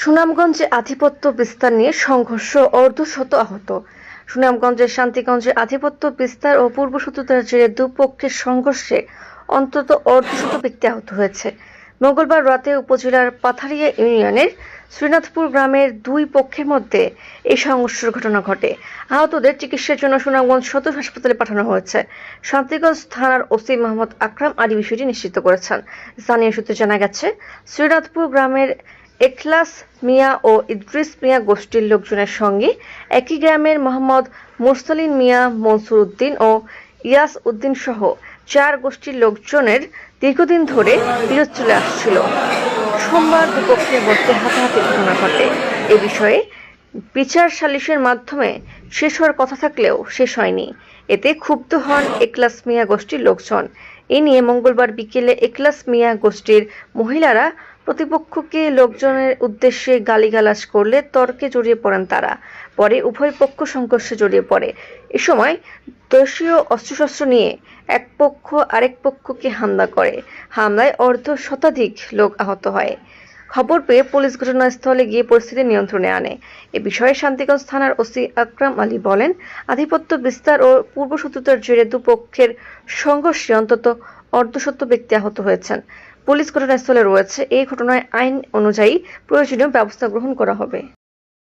সুনামগঞ্জে আধিপত্য বিস্তার নিয়ে সংঘর্ষ অর্ধশত আহত। সুনামগঞ্জের শান্তিগঞ্জে আধিপত্য বিস্তার ও পূর্ব শত্রুতার জেরে দুপক্ষের সংঘর্ষে অন্তত অর্ধশত ব্যক্তি আহত হয়েছে। মঙ্গলবার রাতে উপজেলার পাথারিয়া ইউনিয়নের শ্রীনাথপুর গ্রামের দুই পক্ষের মধ্যে এই সংঘর্ষের ঘটনা ঘটে। আহতদের চিকিৎসার জন্য সুনামগঞ্জ সদর হাসপাতালে পাঠানো হয়েছে। শান্তিগঞ্জ থানার ওসি মোহাম্মদ আকরাম আলী বিষয়টি নিশ্চিত করেছেন। স্থানীয় সূত্রে জানা গেছে, শ্রীনাথপুর গ্রামের এখলাস মিয়া ও ইদ্রিস মিয়া গোষ্ঠীর লোকজনের সঙ্গে একই গ্রামের মোহাম্মদ মুরসালিন মিয়া, মনসুর উদ্দিন ও ইয়াস উদ্দিন সহ চার গোষ্ঠীর লোকজনের দীর্ঘদিন ধরে বিরোধ চলে আসছিল। সোমবার দুপক্ষের মধ্যে হাতাহাতি ঘটনা ঘটে। এ বিষয়ে বিচার সালিশের মাধ্যমে শেষ হওয়ার কথা থাকলেও শেষ হয়নি। এতে ক্ষুব্ধ হন একলাস মিয়া গোষ্ঠীর লোকজন। এ নিয়ে মঙ্গলবার বিকেলে একলাস মিয়া গোষ্ঠীর মহিলারা প্রতিপক্ষকে লোকজনের উদ্দেশ্যে গালিগালাজ করলে তর্কে জড়িয়ে পড়েন তারা। পরে উভয় পক্ষ সংঘর্ষে জড়িয়ে পড়ে। এ সময় দেশীয় অস্ত্রশস্ত্র নিয়ে এক পক্ষ আরেক পক্ষকে হামলা করে। হামলায় অর্ধ শতাধিক লোক আহত হয়। খবর পেয়ে পুলিশ ঘটনাস্থলে গিয়ে পরিস্থিতি নিয়ন্ত্রণে আনে। এ বিষয়ে শান্তিগঞ্জ থানার ওসি আকরাম আলী বলেন, আধিপত্য বিস্তার ও পূর্বশত্রুতার জেরে দুপক্ষের সংঘর্ষে অন্তত অর্ধশত ব্যক্তি আহত হয়েছেন। পুলিশ ঘটনাস্থলে রয়েছে। এই ঘটনায় আইন অনুযায়ী প্রয়োজনীয় ব্যবস্থা গ্রহণ করা হবে।